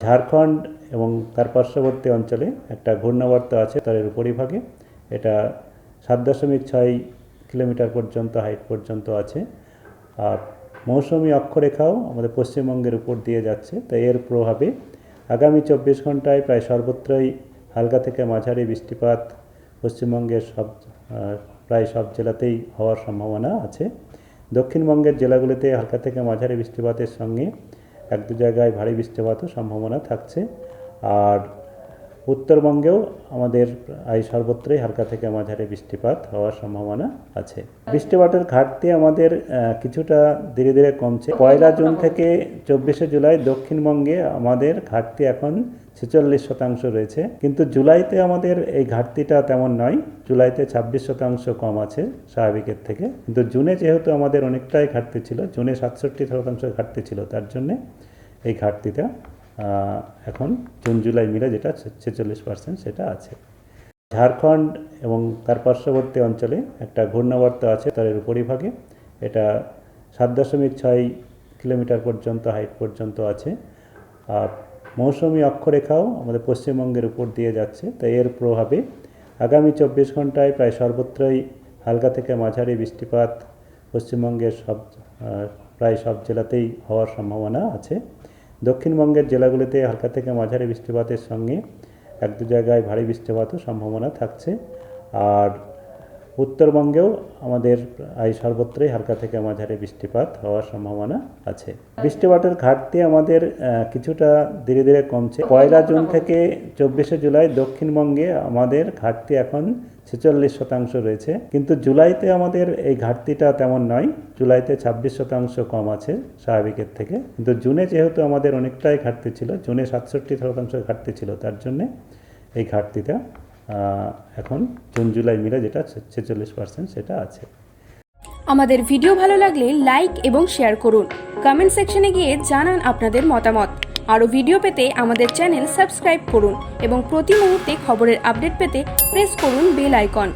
ঝাড়খণ্ড এবং তার পার্শ্ববর্তী অঞ্চলে একটা ঘূর্ণাবর্ত আছে তার উপরিভাগে। এটা সাত দশমিক ছয় কিলোমিটার পর্যন্ত, হাইট পর্যন্ত আছে। আর মৌসুমি অক্ষরেখাও আমাদের পশ্চিমবঙ্গের উপর দিয়ে যাচ্ছে। তাই এর প্রভাবে আগামী চব্বিশ ঘন্টায় প্রায় সর্বত্রই হালকা থেকে মাঝারি বৃষ্টিপাত পশ্চিমবঙ্গের সব প্রায় সব জেলাতেই হওয়ার সম্ভাবনা আছে। দক্ষিণবঙ্গের জেলাগুলিতে হালকা থেকে মাঝারি বৃষ্টিপাতের সঙ্গে এক দু জায়গায় ভারী বৃষ্টিপাতও সম্ভাবনা থাকছে। আর উত্তরবঙ্গেও আমাদের এই সর্বত্রই হালকা থেকে মাঝারি বৃষ্টিপাত হওয়ার সম্ভাবনা আছে। বৃষ্টিপাতের ঘাটতি আমাদের কিছুটা ধীরে ধীরে কমছে। পয়লা জুন থেকে চব্বিশে জুলাই দক্ষিণবঙ্গে আমাদের ঘাটতি এখন ছেচল্লিশ শতাংশ রয়েছে। কিন্তু জুলাইতে আমাদের এই ঘাটতিটা তেমন নয়। জুলাইতে ছাব্বিশ শতাংশ কম আছে স্বাভাবিকের থেকে। কিন্তু জুনে যেহেতু আমাদের অনেকটাই ঘাটতি ছিল, জুনে সাতষট্টি শতাংশ ঘাটতি ছিল, তার জন্যে এই ঘাটতিটা এখন জুন, জুলাই মিলে যেটা ছেচল্লিশ পার্সেন্ট সেটা আছে। ঝাড়খণ্ড এবং তার পার্শ্ববর্তী অঞ্চলে একটা ঘূর্ণাবর্ত আছে তার উপরিভাগে। এটা সাত দশমিক ছয় কিলোমিটার পর্যন্ত, হাইট পর্যন্ত আছে। আর মৌসুমি অক্ষরেখাও আমাদের পশ্চিমবঙ্গের উপর দিয়ে যাচ্ছে, তাই এর প্রভাবে আগামী চব্বিশ ঘন্টায় প্রায় সর্বত্রই হালকা থেকে মাঝারি বৃষ্টিপাত পশ্চিমবঙ্গের সব প্রায় সব জেলাতেই হওয়ার সম্ভাবনা আছে। দক্ষিণবঙ্গের জেলাগুলিতে হালকা থেকে মাঝারি বৃষ্টিপাতের সঙ্গে এক দু জায়গায় ভারী বৃষ্টিপাতও সম্ভাবনা থাকছে। আর উত্তরবঙ্গেও আমাদের প্রায় সর্বত্রই হালকা থেকে মাঝারি বৃষ্টিপাত হওয়ার সম্ভাবনা আছে। বৃষ্টিপাতের ঘাটতি আমাদের কিছুটা ধীরে ধীরে কমছে। পয়লা জুন থেকে চব্বিশে জুলাই দক্ষিণবঙ্গে আমাদের ঘাটতি এখন ছেচল্লিশ শতাংশ রয়েছে। কিন্তু জুলাইতে আমাদের এই ঘাটতিটা তেমন নয়। জুলাইতে ছাব্বিশ শতাংশ কম আছে স্বাভাবিকের থেকে। কিন্তু জুনে যেহেতু আমাদের অনেকটাই ঘাটতি ছিল, জুনে সাতষট্টি শতাংশ ঘাটতি ছিল, তার জন্যে এই ঘাটতিটা এখন জুন, জুলাই মিলে যেটা ছেচল্লিশ পার্সেন্ট সেটা আছে। আমাদের ভিডিও ভালো লাগলে লাইক এবং শেয়ার করুন। কমেন্ট সেকশনে গিয়ে জানান আপনাদের মতামত। আরও ভিডিও পেতে আমাদের চ্যানেল সাবস্ক্রাইব করুন এবং প্রতি মুহূর্তে খবরের আপডেট পেতে প্রেস করুন বেল আইকন।